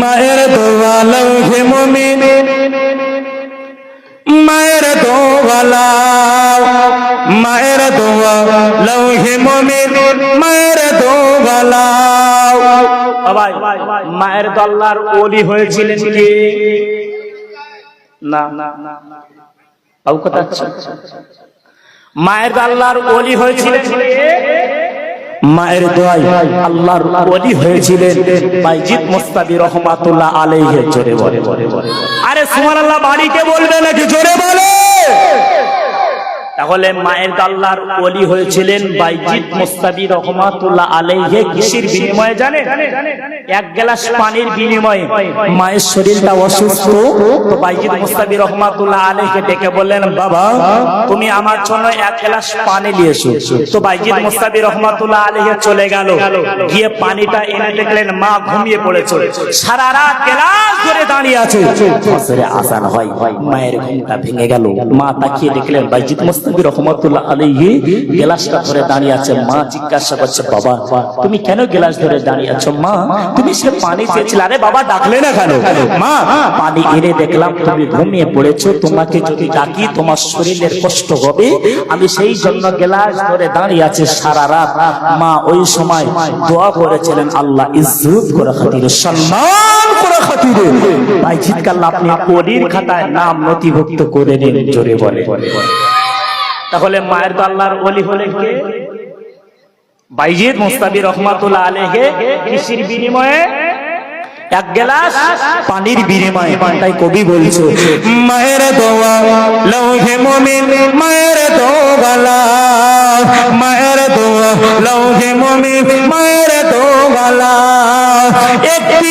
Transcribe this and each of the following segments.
মায়ের দোয়া লৌহে মমিন। মায়ের দোয়ালা মায়ের দোয়া লৌহে মমিন। মায়ের দোয়ালা মায়ের দল্লার ওলি হয়েছিলেন কি? না না না না কথা মায়ের আল্লাহর ওলি হয়েছিলেন? মায়ের দোয়াই আল্লাহর ওলি হয়েছিলেন বাইজিদ মুস্তাবি রহমাতুল্লাহ আলাইহি। জোরে বলে আরে সুবহানাল্লাহ বাড়িকে বলবে নাকি? তাহলে মায়ের আল্লাহর ওলি হয়েছিলেন বাইজিদ মুস্তাবি রহমাতুল্লাহ আলাইহি কিসের বিনিময়ে জানেন? এক গ্লাস পানির বিনিময়ে মায়ের শরীরটা অসুস্থ, তো বাইজিদ মুস্তাবি রহমাতুল্লাহ আলাইহি ডেকে বললেন, বাবা, তুমি আমার জন্য এক গ্লাস পানি নিয়ে এসো। তো বাইজিদ মুস্তাবি রহমাতুল্লাহ আলাইহি চলে গেল। গিয়ে পানিটা এনে দেখলেন, মা ঘুমিয়ে পড়েছে। সারা রাত গ্লাস ধরে দাঁড়িয়ে আছে। আসান হয়, মায়ের ঘুমটা ভেঙে গেল। মা তাকিয়ে দেখলেন, বাইজিদ মুস্তাবি রহমাতুল্লাহ আলাইহি গ্লাসটা ধরে দাঁড়িয়ে আছে। মা জিজ্ঞাসা করছে, বাবা, তুমি কেন গ্লাস ধরে দাঁড়িয়ে আছো? মা, তুমি সে পানি চেয়েছিলে। আরে বাবা, ডাকলে না কেন? মা, পানি এনে দেখলাম তুমি ঘুমিয়ে পড়েছো। তোমাকে যদি ডাকি, তোমার শরীরের কষ্ট হবে। আমি সেই জন্য গ্লাস ধরে দাঁড়িয়ে আছে সারা রাত। মা ওই সময় দোয়া করেছিলেন, আল্লাহ ইজ্জত করে খাতিরে, সম্মান করে খাতিরে। তাই চিৎকার আপনি কলির খাতায় নাম নথিভুক্ত করে নিন, জোরে বলে। তাহলে মায়ের তো আল্লাহর ওলি হলেন কে? বাইজিদ মুস্তাবি রহমাতুল্লাহ আলাইহি কৃষির বিনিময়ে এক গ্লাস পানির বিনিময়ে, তাই কবি বলছে। মায়ের দোয়া, লৌহে মমিন, মায়ের দোয়ালা। মায়ের দোয়া, লৌহে মমিন, মায়ের দোয়ালা। একটি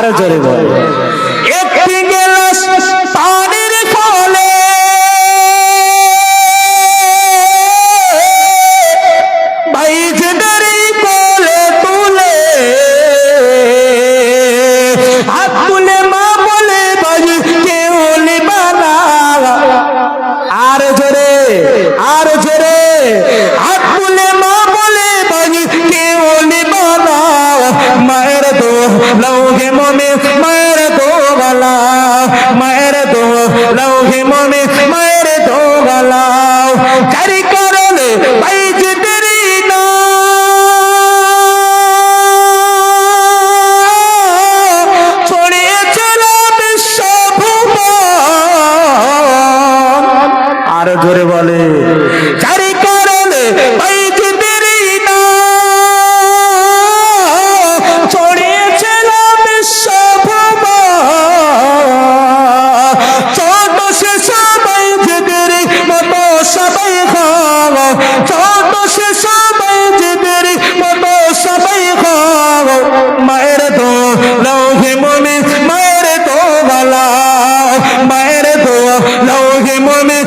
আর জোরে বলে। মমে মায়ের দো গালা মায়ের দো লৌহে মনে মায়ের দো গালা। কারি কারণে সবাই খাও। ছোট সে সবাই যেদের মতো সবাই খাও। মায়ের তো লৌহে মনে মায়ের তো গলা মায়ের তো লৌহে মনে